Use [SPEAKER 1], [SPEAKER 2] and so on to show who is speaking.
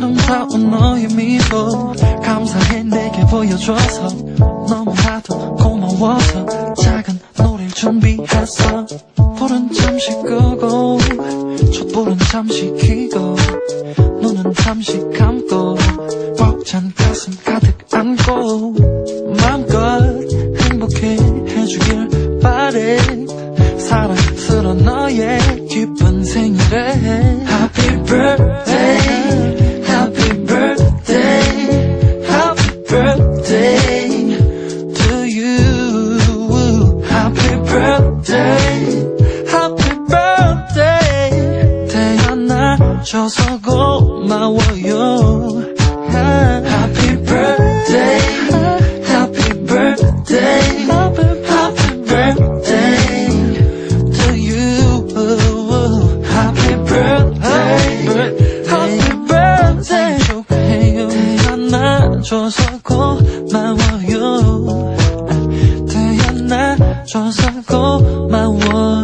[SPEAKER 1] 아름다운 너의 미소 감사해 내게 보여줘서 너무나도 고마워서 작은 노래를 준비했어 불은 잠시 끄고 촛불은 잠시 켜고 눈은 잠시 감고 벅찬 가슴 가득 안고 마음껏 행복해 해줘서 고마워요 Happy birthday Happy birthday Happy birthday to you Happy birthday Happy birthday 축하해요 안아줘서 고마워요 태어나줘서 고마워